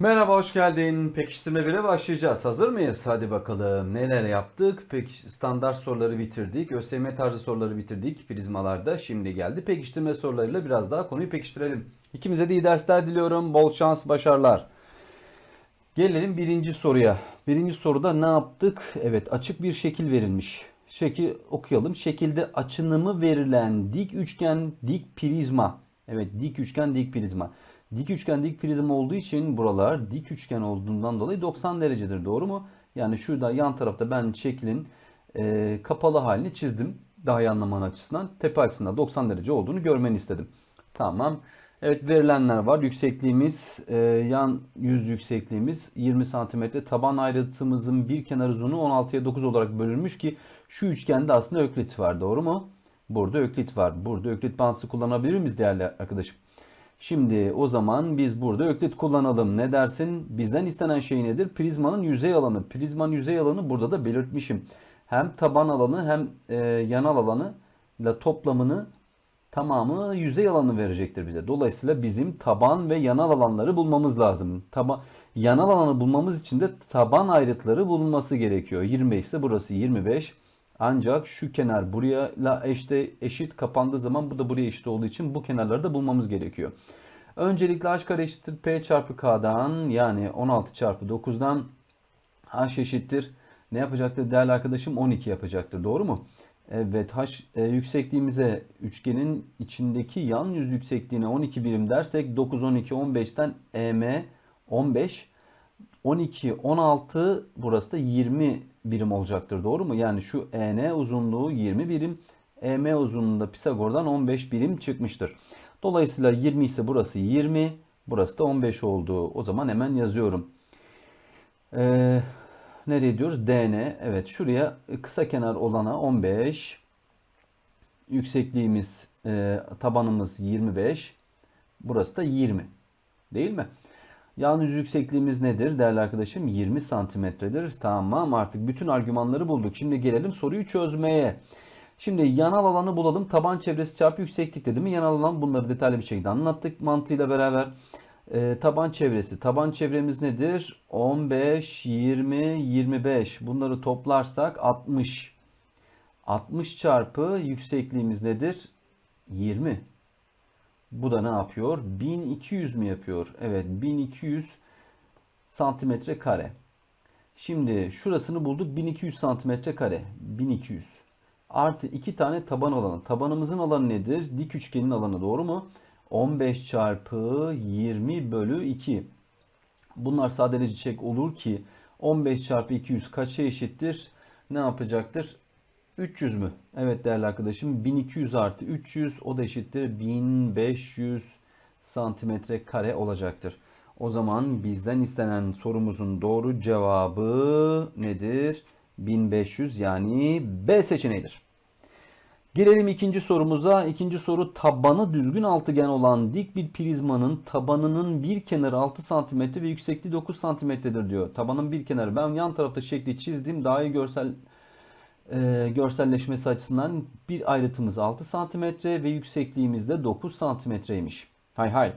Merhaba hoş geldin. Pekiştirme 1'e başlayacağız. Hazır mıyız? Hadi bakalım. Neler yaptık? Peki standart soruları bitirdik. ÖSYM tarzı soruları bitirdik prizmalarda. Şimdi geldi pekiştirme sorularıyla biraz daha konuyu pekiştirelim. İkimize de iyi dersler diliyorum. Bol şans, başarılar. Gelelim birinci soruya. Birinci soruda ne yaptık? Evet açık bir şekil verilmiş. Şekil okuyalım. Şekilde açınımı verilen dik üçgen dik prizma. Evet dik üçgen dik prizma. Dik üçgen dik prizma olduğu için buralar dik üçgen olduğundan dolayı 90 derecedir. Doğru mu? Yani şurada yan tarafta ben şeklin e, kapalı halini çizdim. Daha iyi anlaman açısından. Tepe açısından 90 derece olduğunu görmeni istedim. Tamam. Evet verilenler var. Yüksekliğimiz e, yan yüz yüksekliğimiz 20 cm. Taban ayrıtımızın bir kenar uzunluğu 16'ya 9 olarak bölünmüş ki şu üçgende aslında öklit var. Doğru mu? Burada öklit var. Burada öklit bağıntısı kullanabilir miyiz değerli arkadaşım? Şimdi o zaman biz burada öklit kullanalım. Ne dersin? Bizden istenen şey nedir? Prizmanın yüzey alanı. Prizmanın yüzey alanı burada da belirtmişim. Hem taban alanı hem e, yanal alanı ile toplamını tamamı yüzey alanı verecektir bize. Dolayısıyla bizim taban ve yanal alanları bulmamız lazım. Taba, yanal alanı bulmamız için de taban ayrıtları bulunması gerekiyor. 25 ise burası 25. Ancak şu kenar buraya eşte eşit kapandığı zaman bu da buraya eşit olduğu için bu kenarları da bulmamız gerekiyor. Öncelikle h kare eşittir p çarpı k'dan yani 16 çarpı 9'dan h eşittir. Ne yapacaktır değerli arkadaşım? 12 yapacaktır. Doğru mu? Evet h e, yüksekliğimize üçgenin içindeki yan yüz yüksekliğine 12 birim dersek 9 12 15'ten em 15 12 16 burası da 20 birim olacaktır. Doğru mu? Yani şu en uzunluğu 20 birim, em uzunluğunda Pisagor'dan 15 birim çıkmıştır. Dolayısıyla 20 ise burası 20, burası da 15 oldu. O zaman hemen yazıyorum. Ee, nereye diyoruz? DN. Evet şuraya kısa kenar olana 15. Yüksekliğimiz, e, tabanımız 25. Burası da 20. Değil mi? Yan yüz yüksekliğimiz nedir değerli arkadaşım? 20 santimetredir. Tamam artık bütün argümanları bulduk. Şimdi gelelim soruyu çözmeye. Şimdi yanal alanı bulalım. Taban çevresi çarpı yükseklik dedi mi? Yanal alan bunları detaylı bir şekilde anlattık mantığıyla beraber. Ee, taban çevresi. Taban çevremiz nedir? 15, 20, 25. Bunları toplarsak 60. 60 çarpı yüksekliğimiz nedir? 20. Bu da ne yapıyor? 1200 mü yapıyor? Evet 1200 santimetre kare. Şimdi şurasını bulduk 1200 santimetre kare. 1200 artı 2 tane taban alanı. Tabanımızın alanı nedir? Dik üçgenin alanı doğru mu? 15 çarpı 20 bölü 2. Bunlar sadeleşecek olur ki 15 çarpı 200 kaça eşittir? Ne yapacaktır? 300 mü? Evet değerli arkadaşım 1200 artı 300 o da eşittir 1500 santimetre kare olacaktır. O zaman bizden istenen sorumuzun doğru cevabı nedir? 1500 yani B seçeneğidir. Gelelim ikinci sorumuza. İkinci soru tabanı düzgün altıgen olan dik bir prizmanın tabanının bir kenarı 6 cm ve yüksekliği 9 cm'dir diyor. Tabanın bir kenarı. Ben yan tarafta şekli çizdim. Daha iyi görsel e, görselleşmesi açısından bir ayrıtımız 6 cm ve yüksekliğimiz de 9 santimetreymiş. Hay hay.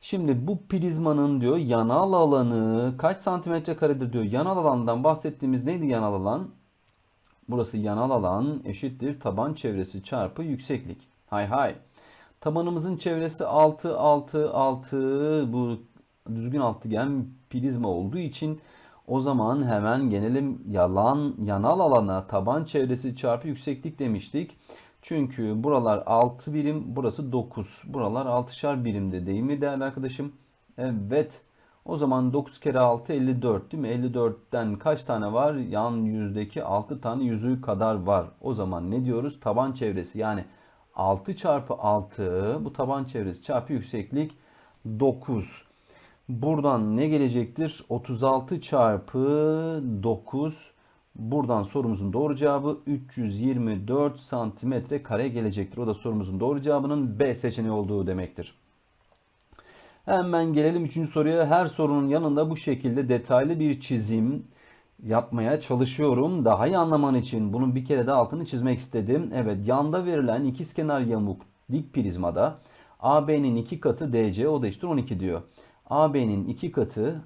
Şimdi bu prizmanın diyor yanal alanı kaç santimetre karedir diyor. Yanal alandan bahsettiğimiz neydi yanal alan? Burası yanal alan eşittir taban çevresi çarpı yükseklik. Hay hay. Tabanımızın çevresi 6 6 6 bu düzgün altıgen prizma olduğu için o zaman hemen gelelim yalan yanal alana taban çevresi çarpı yükseklik demiştik. Çünkü buralar 6 birim, burası 9. Buralar 6'şar birimde değil mi değerli arkadaşım? Evet. O zaman 9 kere 6 54 değil mi? 54'ten kaç tane var? Yan yüzdeki 6 tane yüzüğü kadar var. O zaman ne diyoruz? Taban çevresi yani 6 çarpı 6 bu taban çevresi çarpı yükseklik 9. Buradan ne gelecektir? 36 çarpı 9. Buradan sorumuzun doğru cevabı 324 santimetre kare gelecektir. O da sorumuzun doğru cevabının B seçeneği olduğu demektir. Hemen gelelim 3. soruya. Her sorunun yanında bu şekilde detaylı bir çizim yapmaya çalışıyorum. Daha iyi anlaman için bunun bir kere de altını çizmek istedim. Evet yanda verilen ikizkenar yamuk dik prizmada AB'nin iki katı DC o da eşittir 12 diyor. AB'nin iki katı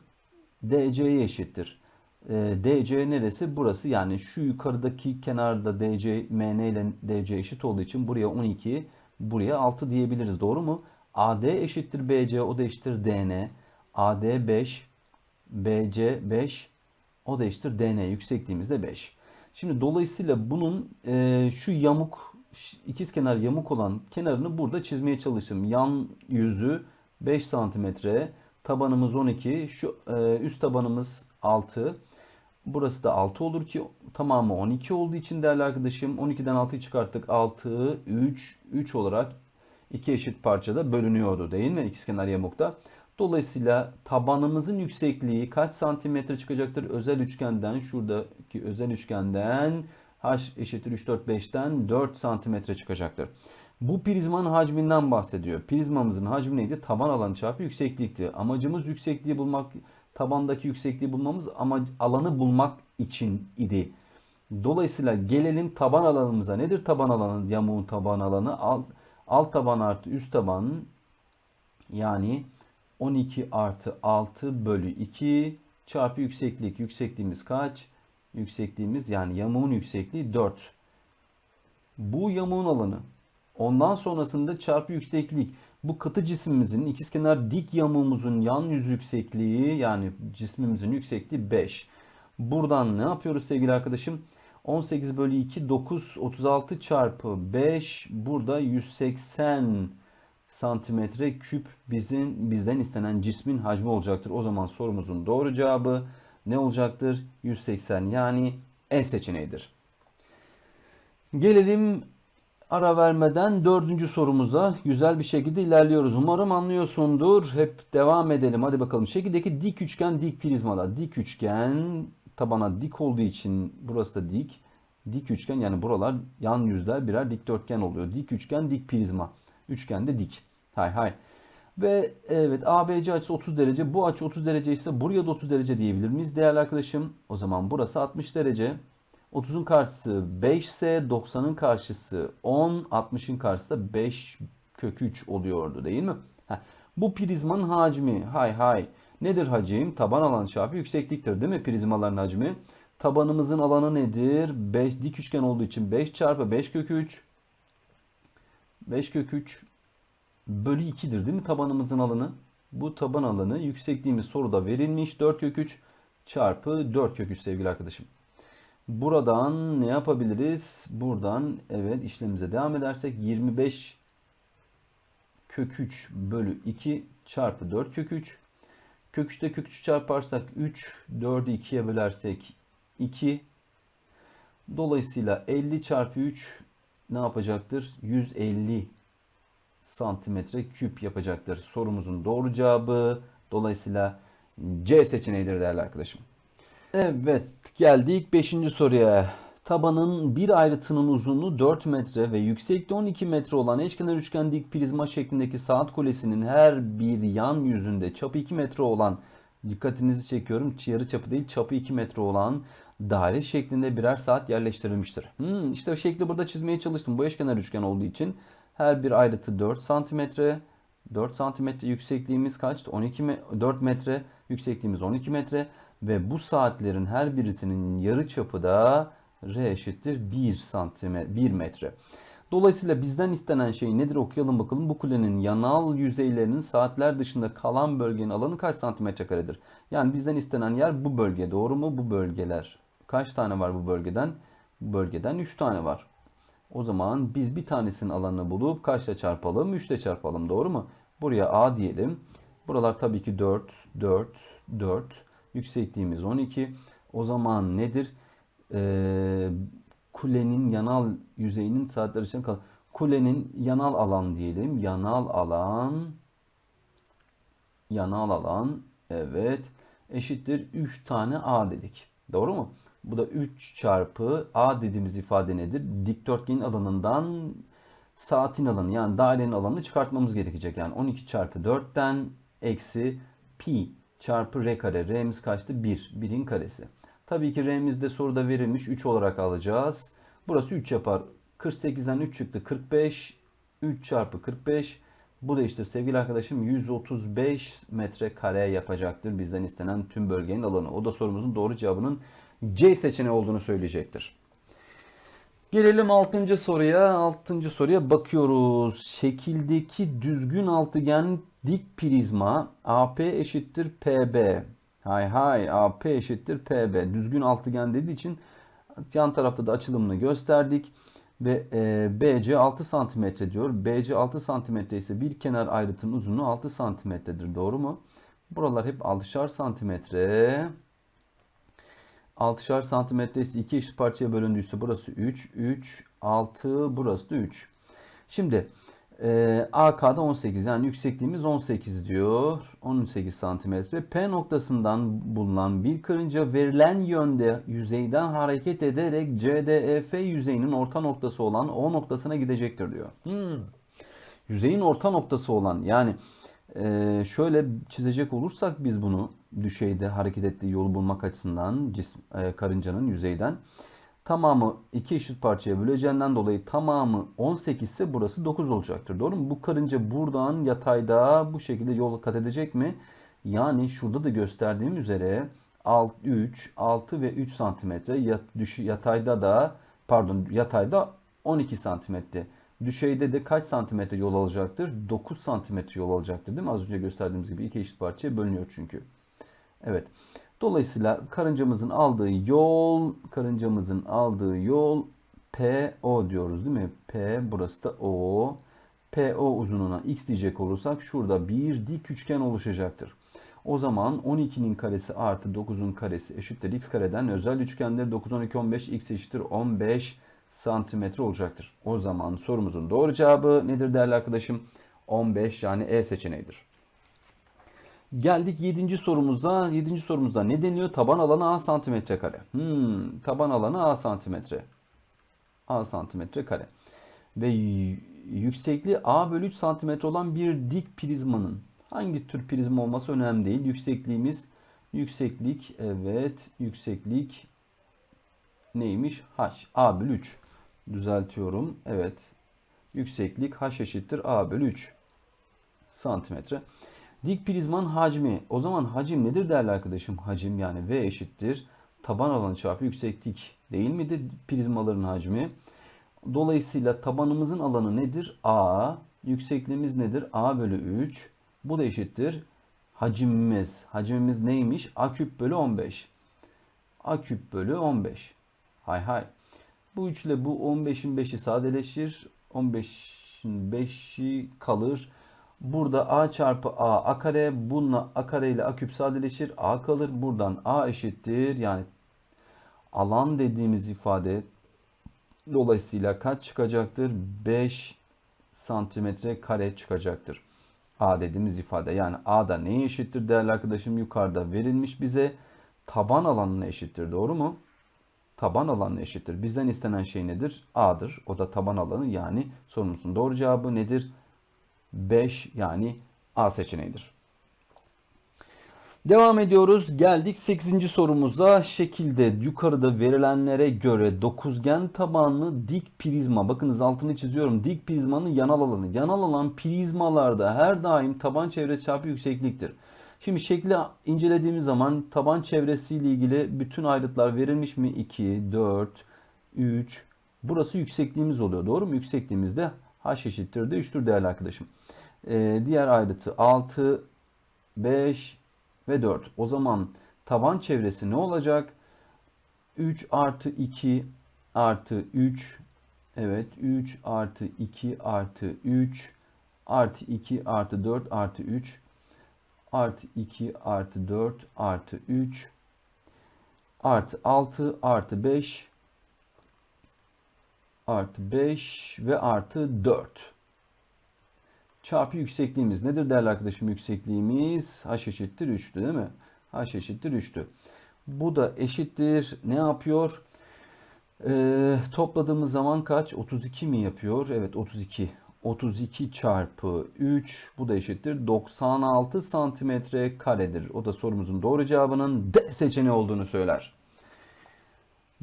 DC'ye eşittir. Ee, DC neresi? Burası yani şu yukarıdaki kenarda DC, MN ile DC eşit olduğu için buraya 12, buraya 6 diyebiliriz. Doğru mu? AD eşittir BC, o da eşittir DN. AD 5, BC 5, o da eşittir DN. Yüksekliğimiz de 5. Şimdi dolayısıyla bunun e, şu yamuk, ikizkenar yamuk olan kenarını burada çizmeye çalıştım. Yan yüzü 5 santimetre, tabanımız 12, şu e, üst tabanımız 6. Burası da 6 olur ki tamamı 12 olduğu için değerli arkadaşım 12'den 6'yı çıkarttık. 6, 3, 3 olarak iki eşit parçada bölünüyordu değil mi ikizkenar yamukta? Dolayısıyla tabanımızın yüksekliği kaç santimetre çıkacaktır? Özel üçgenden şuradaki özel üçgenden h eşittir 3, 4, 5'ten 4 santimetre çıkacaktır. Bu prizmanın hacminden bahsediyor. Prizmamızın hacmi neydi? Taban alanı çarpı yükseklikti. Amacımız yüksekliği bulmak, tabandaki yüksekliği bulmamız ama alanı bulmak için idi. Dolayısıyla gelelim taban alanımıza. Nedir taban alanı? Yamuğun taban alanı. Alt, alt taban artı üst taban yani 12 artı 6 bölü 2 çarpı yükseklik. Yüksekliğimiz kaç? Yüksekliğimiz yani yamuğun yüksekliği 4. Bu yamuğun alanı. Ondan sonrasında çarpı yükseklik. Bu katı cisimimizin ikizkenar dik yamuğumuzun yan yüz yüksekliği yani cismimizin yüksekliği 5. Buradan ne yapıyoruz sevgili arkadaşım? 18 bölü 2 9 36 çarpı 5 burada 180 santimetre küp bizim bizden istenen cismin hacmi olacaktır. O zaman sorumuzun doğru cevabı ne olacaktır? 180 yani E seçeneğidir. Gelelim ara vermeden dördüncü sorumuza güzel bir şekilde ilerliyoruz. Umarım anlıyorsundur. Hep devam edelim. Hadi bakalım. Şekildeki dik üçgen dik prizmada. Dik üçgen tabana dik olduğu için burası da dik. Dik üçgen yani buralar yan yüzler birer dikdörtgen oluyor. Dik üçgen dik prizma. Üçgen de dik. Hay hay. Ve evet ABC açısı 30 derece. Bu açı 30 derece ise buraya da 30 derece diyebilir miyiz değerli arkadaşım? O zaman burası 60 derece. 30'un karşısı 5 ise 90'ın karşısı 10, 60'ın karşısı da 5 kök 3 oluyordu değil mi? Heh. Bu prizmanın hacmi hay hay. Nedir hacim? Taban alanı çarpı yüksekliktir değil mi prizmaların hacmi? Tabanımızın alanı nedir? 5 dik üçgen olduğu için 5 çarpı 5 kök 3 5 kök 3 bölü 2'dir değil mi tabanımızın alanı? Bu taban alanı yüksekliğimiz soruda verilmiş 4 kök 3 çarpı 4 kök 3 sevgili arkadaşım. Buradan ne yapabiliriz? Buradan evet işlemimize devam edersek 25 kök 3 bölü 2 çarpı 4 kök 3. Kök 3'te kök 3 çarparsak 3, 4'ü 2'ye bölersek 2. Dolayısıyla 50 çarpı 3 ne yapacaktır? 150 santimetre küp yapacaktır. Sorumuzun doğru cevabı dolayısıyla C seçeneğidir değerli arkadaşım. Evet geldik 5. soruya. Tabanın bir ayrıtının uzunluğu 4 metre ve yüksekliği 12 metre olan eşkenar üçgen dik prizma şeklindeki saat kulesinin her bir yan yüzünde çapı 2 metre olan dikkatinizi çekiyorum yarı çapı değil çapı 2 metre olan daire şeklinde birer saat yerleştirilmiştir. Hmm, işte şekli burada çizmeye çalıştım. Bu eşkenar üçgen olduğu için her bir ayrıtı 4 santimetre. 4 santimetre yüksekliğimiz kaçtı? 12 me 4 metre. Yüksekliğimiz 12 metre. Ve bu saatlerin her birisinin yarı çapı da R eşittir 1 santimetre 1 metre. Dolayısıyla bizden istenen şey nedir okuyalım bakalım. Bu kulenin yanal yüzeylerinin saatler dışında kalan bölgenin alanı kaç santimetre karedir? Yani bizden istenen yer bu bölge doğru mu? Bu bölgeler. Kaç tane var bu bölgeden? Bu bölgeden 3 tane var. O zaman biz bir tanesinin alanını bulup kaçla çarpalım? 3 ile çarpalım doğru mu? Buraya A diyelim. Buralar tabii ki 4, 4, 4. Yüksekliğimiz 12. O zaman nedir? Ee, kulenin yanal yüzeyinin saatler için kal. Kulenin yanal alan diyelim. Yanal alan yanal alan evet eşittir 3 tane A dedik. Doğru mu? Bu da 3 çarpı A dediğimiz ifade nedir? Dikdörtgenin alanından saatin alanı yani dairenin alanını çıkartmamız gerekecek. Yani 12 çarpı 4'ten eksi pi çarpı r kare. R'miz kaçtı? 1. 1'in karesi. Tabii ki R'miz de soruda verilmiş. 3 olarak alacağız. Burası 3 yapar. 48'den 3 çıktı. 45. 3 çarpı 45. Bu da işte sevgili arkadaşım 135 metrekare yapacaktır bizden istenen tüm bölgenin alanı. O da sorumuzun doğru cevabının C seçeneği olduğunu söyleyecektir. Gelelim 6. soruya. 6. soruya bakıyoruz. Şekildeki düzgün altıgen dik prizma AP eşittir PB. Hay hay AP eşittir PB. Düzgün altıgen dediği için yan tarafta da açılımını gösterdik. Ve e, BC 6 santimetre diyor. BC 6 santimetre ise bir kenar ayrıtının uzunluğu 6 santimetredir. Doğru mu? Buralar hep 6'şar santimetre. 6'şar santimetre ise iki eşit parçaya bölündüyse burası 3, 3, 6, burası da 3. Şimdi e, AK'da 18 yani yüksekliğimiz 18 diyor. 18 santimetre. P noktasından bulunan bir karınca verilen yönde yüzeyden hareket ederek CDEF yüzeyinin orta noktası olan O noktasına gidecektir diyor. Hmm. Yüzeyin orta noktası olan yani e, şöyle çizecek olursak biz bunu düşeyde hareket ettiği yolu bulmak açısından cism, e, karıncanın yüzeyden tamamı iki eşit parçaya böleceğinden dolayı tamamı 18 ise burası 9 olacaktır. Doğru mu? Bu karınca buradan yatayda bu şekilde yol kat edecek mi? Yani şurada da gösterdiğim üzere 6, 3, 6 ve 3 santimetre yatayda da pardon yatayda 12 santimetre. Düşeyde de kaç santimetre yol alacaktır? 9 santimetre yol alacaktır değil mi? Az önce gösterdiğimiz gibi iki eşit parçaya bölünüyor çünkü. Evet. Dolayısıyla karıncamızın aldığı yol, karıncamızın aldığı yol PO diyoruz değil mi? P burası da O. PO uzunluğuna x diyecek olursak şurada bir dik üçgen oluşacaktır. O zaman 12'nin karesi artı 9'un karesi eşittir x kareden özel üçgendir. 9, 12, 15 x eşittir 15 santimetre olacaktır. O zaman sorumuzun doğru cevabı nedir değerli arkadaşım? 15 yani E seçeneğidir. Geldik 7. sorumuza. 7. sorumuzda ne deniyor? Taban alanı A santimetre kare. Hmm, taban alanı A santimetre. A santimetre kare. Ve yüksekliği A bölü 3 santimetre olan bir dik prizmanın hangi tür prizma olması önemli değil. Yüksekliğimiz yükseklik evet yükseklik neymiş? H. A bölü 3. Düzeltiyorum. Evet. Yükseklik H eşittir A bölü 3 santimetre. Dik prizmanın hacmi. O zaman hacim nedir değerli arkadaşım? Hacim yani V eşittir. Taban alanı çarpı yükseklik değil midir prizmaların hacmi? Dolayısıyla tabanımızın alanı nedir? A. Yüksekliğimiz nedir? A bölü 3. Bu da eşittir. Hacimimiz. Hacmimiz neymiş? A küp bölü 15. A küp bölü 15. Hay hay. Bu 3 ile bu 15'in 5'i sadeleşir. 15'in 5'i kalır. Burada a çarpı a a kare bununla a kare ile a küp sadeleşir. a kalır. Buradan a eşittir. Yani alan dediğimiz ifade dolayısıyla kaç çıkacaktır? 5 santimetre kare çıkacaktır. A dediğimiz ifade. Yani A da neye eşittir değerli arkadaşım? Yukarıda verilmiş bize taban alanına eşittir. Doğru mu? Taban alanına eşittir. Bizden istenen şey nedir? A'dır. O da taban alanı yani sorumuzun doğru cevabı nedir? 5 yani A seçeneğidir. Devam ediyoruz. Geldik 8. sorumuzda. Şekilde yukarıda verilenlere göre dokuzgen tabanlı dik prizma. Bakınız altını çiziyorum. Dik prizmanın yanal alanı. Yanal alan prizmalarda her daim taban çevresi çarpı yüksekliktir. Şimdi şekli incelediğimiz zaman taban çevresiyle ilgili bütün ayrıtlar verilmiş mi? 2, 4, 3. Burası yüksekliğimiz oluyor. Doğru mu? Yüksekliğimizde h eşittir de 3'tür değerli arkadaşım. Ee, diğer ayrıtı 6, 5 ve 4. O zaman taban çevresi ne olacak? 3 artı 2 artı 3 Evet 3 artı 2 artı 3 artı 2 artı 4 artı 3 artı 2 artı 4 artı 3 artı 6 artı 5 artı 5 ve artı 4 çarpı yüksekliğimiz nedir değerli arkadaşım? Yüksekliğimiz h eşittir 3'tü değil mi? h eşittir 3'tü bu da eşittir. Ne yapıyor? Ee, topladığımız zaman kaç? 32 mi yapıyor? Evet 32 32 çarpı 3 bu da eşittir 96 santimetre karedir. O da sorumuzun doğru cevabının D seçeneği olduğunu söyler.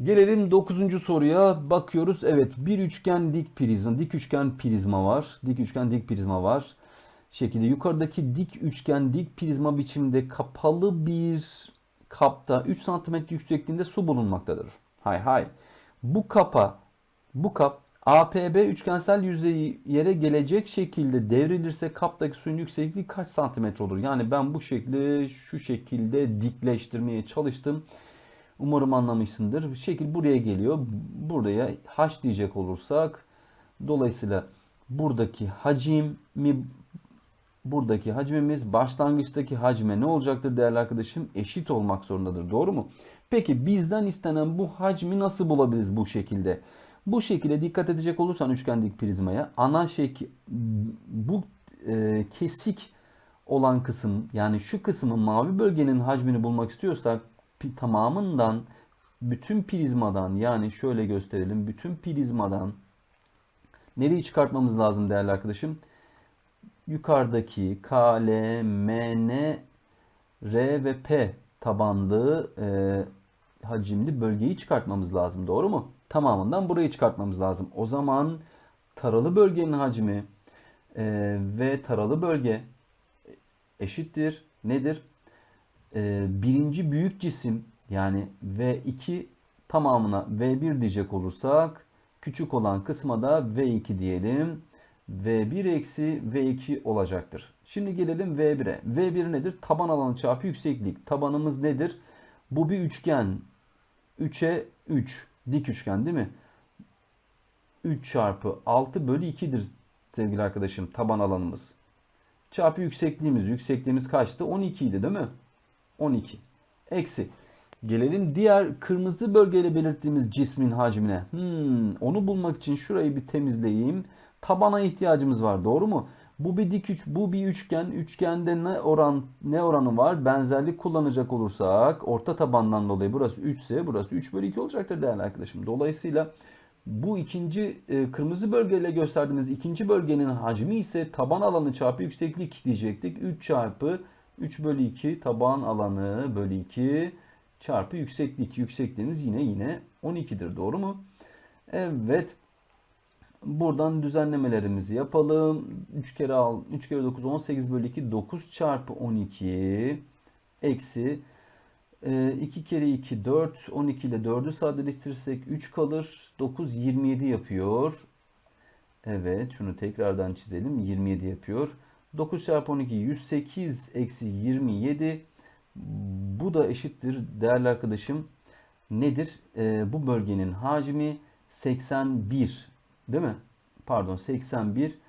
Gelelim 9. soruya bakıyoruz. Evet bir üçgen dik prizma, dik üçgen prizma var. Dik üçgen dik prizma var. şekilde yukarıdaki dik üçgen dik prizma biçimde kapalı bir kapta 3 cm yüksekliğinde su bulunmaktadır. Hay hay. Bu kapa bu kap APB üçgensel yüzeyi yere gelecek şekilde devrilirse kaptaki suyun yüksekliği kaç santimetre olur? Yani ben bu şekli şu şekilde dikleştirmeye çalıştım. Umarım anlamışsındır. Şekil buraya geliyor. Buraya h diyecek olursak dolayısıyla buradaki hacim mi buradaki hacmimiz başlangıçtaki hacme ne olacaktır değerli arkadaşım? Eşit olmak zorundadır. Doğru mu? Peki bizden istenen bu hacmi nasıl bulabiliriz bu şekilde? Bu şekilde dikkat edecek olursan üçgendik prizmaya ana şekil bu e, kesik olan kısım yani şu kısmın mavi bölgenin hacmini bulmak istiyorsak tamamından bütün prizmadan yani şöyle gösterelim bütün prizmadan nereyi çıkartmamız lazım değerli arkadaşım? Yukarıdaki K, L, M, N, R ve P tabanlı e, hacimli bölgeyi çıkartmamız lazım. Doğru mu? Tamamından burayı çıkartmamız lazım. O zaman taralı bölgenin hacmi e, ve taralı bölge eşittir. Nedir? E, birinci büyük cisim yani V2 tamamına V1 diyecek olursak küçük olan kısma da V2 diyelim. V1 eksi V2 olacaktır. Şimdi gelelim V1'e. V1 nedir? Taban alanı çarpı yükseklik. Tabanımız nedir? Bu bir üçgen. 3'e 3. Dik üçgen değil mi? 3 çarpı 6 bölü 2'dir sevgili arkadaşım taban alanımız. Çarpı yüksekliğimiz. Yüksekliğimiz kaçtı? 12 idi değil mi? 12. Eksi. Gelelim diğer kırmızı bölgeyle belirttiğimiz cismin hacmine. Hmm, onu bulmak için şurayı bir temizleyeyim. Tabana ihtiyacımız var. Doğru mu? Bu bir dik üç, bu bir üçgen. Üçgende ne oran ne oranı var? Benzerlik kullanacak olursak orta tabandan dolayı burası 3 ise burası 3 bölü 2 olacaktır değerli arkadaşım. Dolayısıyla bu ikinci e, kırmızı bölgeyle gösterdiğimiz ikinci bölgenin hacmi ise taban alanı çarpı yükseklik diyecektik. 3 çarpı 3 bölü 2 taban alanı bölü 2 çarpı yükseklik. Yüksekliğimiz yine yine 12'dir. Doğru mu? Evet. Buradan düzenlemelerimizi yapalım. 3 kere al, 3 kere 9 18 bölü 2 9 çarpı 12 eksi 2 kere 2 4 12 ile 4'ü sadeleştirirsek 3 kalır. 9 27 yapıyor. Evet şunu tekrardan çizelim. 27 yapıyor. 9 çarpı 12 108 eksi 27 bu da eşittir değerli arkadaşım. Nedir? Ee, bu bölgenin hacmi 81 değil mi? Pardon 81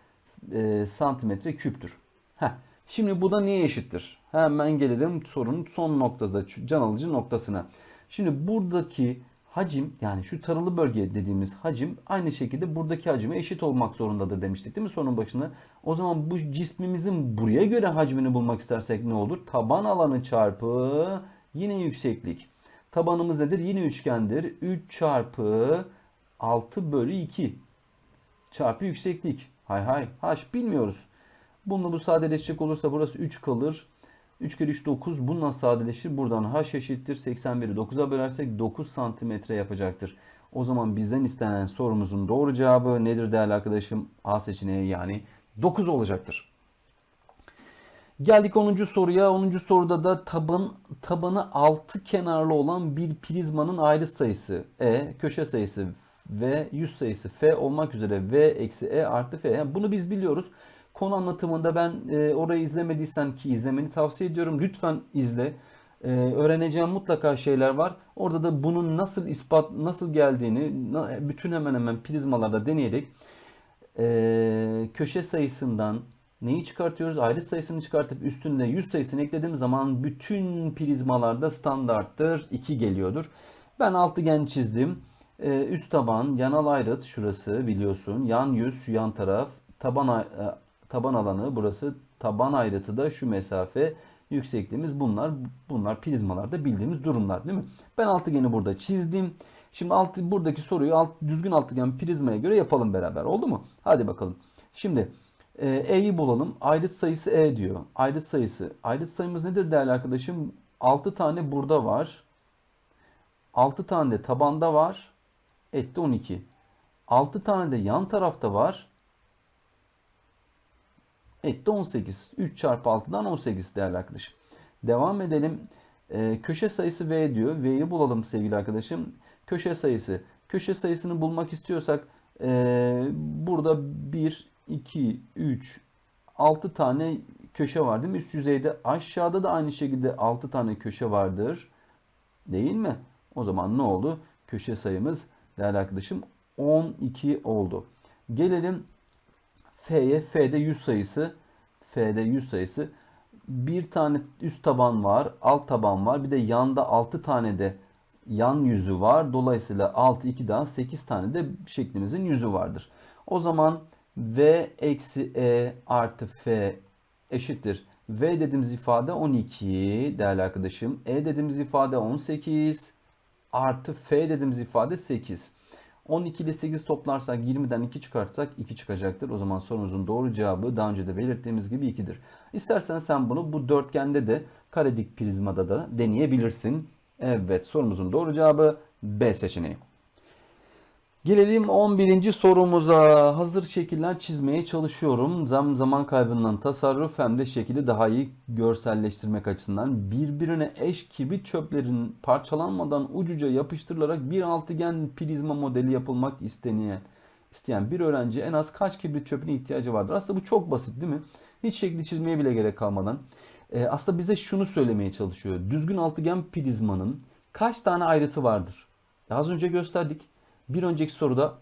e, santimetre küptür. Heh. Şimdi bu da niye eşittir? Hemen gelelim sorunun son noktada can alıcı noktasına. Şimdi buradaki hacim yani şu taralı bölge dediğimiz hacim aynı şekilde buradaki hacime eşit olmak zorundadır demiştik değil mi sorunun başında? O zaman bu cismimizin buraya göre hacmini bulmak istersek ne olur? Taban alanı çarpı yine yükseklik. Tabanımız nedir? Yine üçgendir. 3 çarpı 6 bölü 2 çarpı yükseklik. Hay hay. H bilmiyoruz. Bununla bu sadeleşecek olursa burası 3 kalır. 3 kere 3 9. Bununla sadeleşir. Buradan h eşittir. 81'i 9'a bölersek 9 santimetre yapacaktır. O zaman bizden istenen sorumuzun doğru cevabı nedir değerli arkadaşım? A seçeneği yani 9 olacaktır. Geldik 10. soruya. 10. soruda da taban, tabanı 6 kenarlı olan bir prizmanın ayrı sayısı E, köşe sayısı V, yüz sayısı F olmak üzere V eksi E artı F. Yani bunu biz biliyoruz. Konu anlatımında ben e, orayı izlemediysen ki izlemeni tavsiye ediyorum. Lütfen izle. E, öğreneceğim mutlaka şeyler var. Orada da bunun nasıl ispat, nasıl geldiğini bütün hemen hemen prizmalarda deneyerek e, köşe sayısından neyi çıkartıyoruz? Ayrı sayısını çıkartıp üstünde 100 sayısını eklediğim zaman bütün prizmalarda standarttır 2 geliyordur. Ben altıgen çizdim. Ee, üst taban, yanal ayrıt şurası biliyorsun. Yan yüz, yan taraf, taban e, taban alanı burası. Taban ayrıtı da şu mesafe. Yüksekliğimiz bunlar. Bunlar prizmalarda bildiğimiz durumlar değil mi? Ben altıgeni burada çizdim. Şimdi alt, buradaki soruyu alt, düzgün altıgen prizmaya göre yapalım beraber. Oldu mu? Hadi bakalım. Şimdi e, E'yi bulalım. Ayrıt sayısı E diyor. Ayrıt sayısı. Ayrıt sayımız nedir değerli arkadaşım? 6 tane burada var. 6 tane de tabanda var. Etti 12. 6 tane de yan tarafta var. Etti 18. 3 çarpı 6'dan 18 değerli arkadaşım. Devam edelim. Ee, köşe sayısı V diyor. V'yi bulalım sevgili arkadaşım. Köşe sayısı. Köşe sayısını bulmak istiyorsak ee, burada 1, 2, 3, 6 tane köşe var değil mi? Üst yüzeyde. Aşağıda da aynı şekilde 6 tane köşe vardır. Değil mi? O zaman ne oldu? Köşe sayımız değerli arkadaşım 12 oldu. Gelelim F'ye. F'de 100 sayısı. F'de 100 sayısı. Bir tane üst taban var, alt taban var. Bir de yanda 6 tane de yan yüzü var. Dolayısıyla 6 2 daha 8 tane de şeklimizin yüzü vardır. O zaman V eksi E artı F eşittir. V dediğimiz ifade 12 değerli arkadaşım. E dediğimiz ifade 18 artı F dediğimiz ifade 8. 12 ile 8 toplarsak 20'den 2 çıkartsak 2 çıkacaktır. O zaman sorumuzun doğru cevabı daha önce de belirttiğimiz gibi 2'dir. İstersen sen bunu bu dörtgende de karedik prizmada da deneyebilirsin. Evet sorumuzun doğru cevabı B seçeneği. Gelelim 11. sorumuza. Hazır şekiller çizmeye çalışıyorum. Zam zaman kaybından tasarruf hem de şekli daha iyi görselleştirmek açısından birbirine eş kibrit çöplerin parçalanmadan ucuca yapıştırılarak bir altıgen prizma modeli yapılmak isteniyor. isteyen bir öğrenci en az kaç kibrit çöpüne ihtiyacı vardır? Aslında bu çok basit değil mi? Hiç şekli çizmeye bile gerek kalmadan. Ee, aslında bize şunu söylemeye çalışıyor. Düzgün altıgen prizmanın kaç tane ayrıtı vardır? Az önce gösterdik. Bir önceki soruda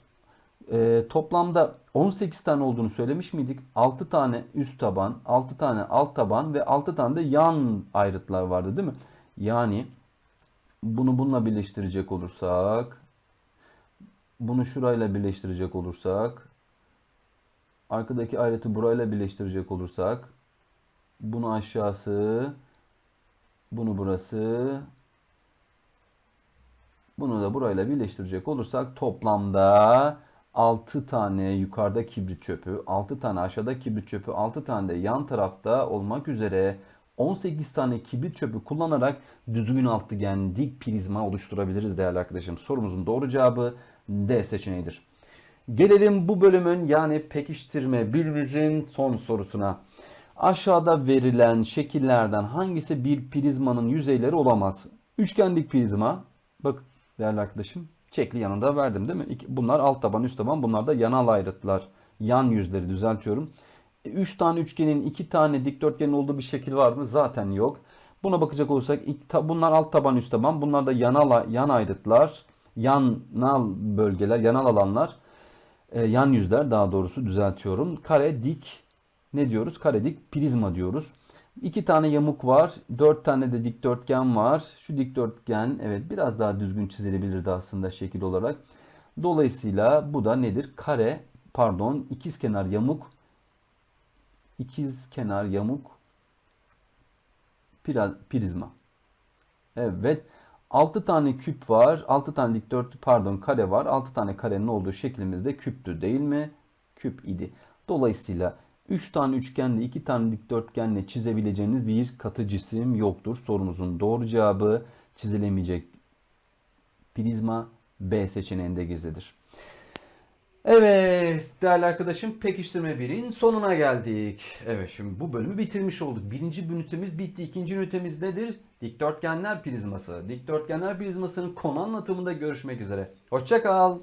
e, toplamda 18 tane olduğunu söylemiş miydik? 6 tane üst taban, 6 tane alt taban ve 6 tane de yan ayrıtlar vardı değil mi? Yani bunu bununla birleştirecek olursak bunu şurayla birleştirecek olursak arkadaki ayrıtı burayla birleştirecek olursak bunu aşağısı bunu burası bunu da burayla birleştirecek olursak toplamda 6 tane yukarıda kibrit çöpü, 6 tane aşağıda kibrit çöpü, 6 tane de yan tarafta olmak üzere 18 tane kibrit çöpü kullanarak düzgün altıgen dik prizma oluşturabiliriz değerli arkadaşım. Sorumuzun doğru cevabı D seçeneğidir. Gelelim bu bölümün yani pekiştirme bilmizin son sorusuna. Aşağıda verilen şekillerden hangisi bir prizmanın yüzeyleri olamaz? Üçgenlik prizma. Bak değerli arkadaşım. Çekli yanında verdim değil mi? Bunlar alt taban üst taban. Bunlar da yanal ayrıtlar. Yan yüzleri düzeltiyorum. 3 tane üçgenin 2 tane dikdörtgenin olduğu bir şekil var mı? Zaten yok. Buna bakacak olursak bunlar alt taban üst taban. Bunlar da yanal yan ayrıtlar. Yanal bölgeler, yanal alanlar. E, yan yüzler daha doğrusu düzeltiyorum. Kare dik ne diyoruz? Kare dik prizma diyoruz. İki tane yamuk var. Dört tane de dikdörtgen var. Şu dikdörtgen evet biraz daha düzgün çizilebilirdi aslında şekil olarak. Dolayısıyla bu da nedir? Kare pardon ikizkenar yamuk ikizkenar yamuk pira- prizma. Evet. 6 tane küp var. 6 tane dikdört pardon kare var. 6 tane karenin olduğu şeklimizde küptü değil mi? Küp idi. Dolayısıyla 3 tane üçgenle 2 tane dikdörtgenle çizebileceğiniz bir katı cisim yoktur. Sorumuzun doğru cevabı çizilemeyecek prizma B seçeneğinde gizlidir. Evet değerli arkadaşım pekiştirme 1'in sonuna geldik. Evet şimdi bu bölümü bitirmiş olduk. Birinci ünitemiz bitti. İkinci ünitemiz nedir? Dikdörtgenler prizması. Dikdörtgenler prizmasının konu anlatımında görüşmek üzere. Hoşça kal.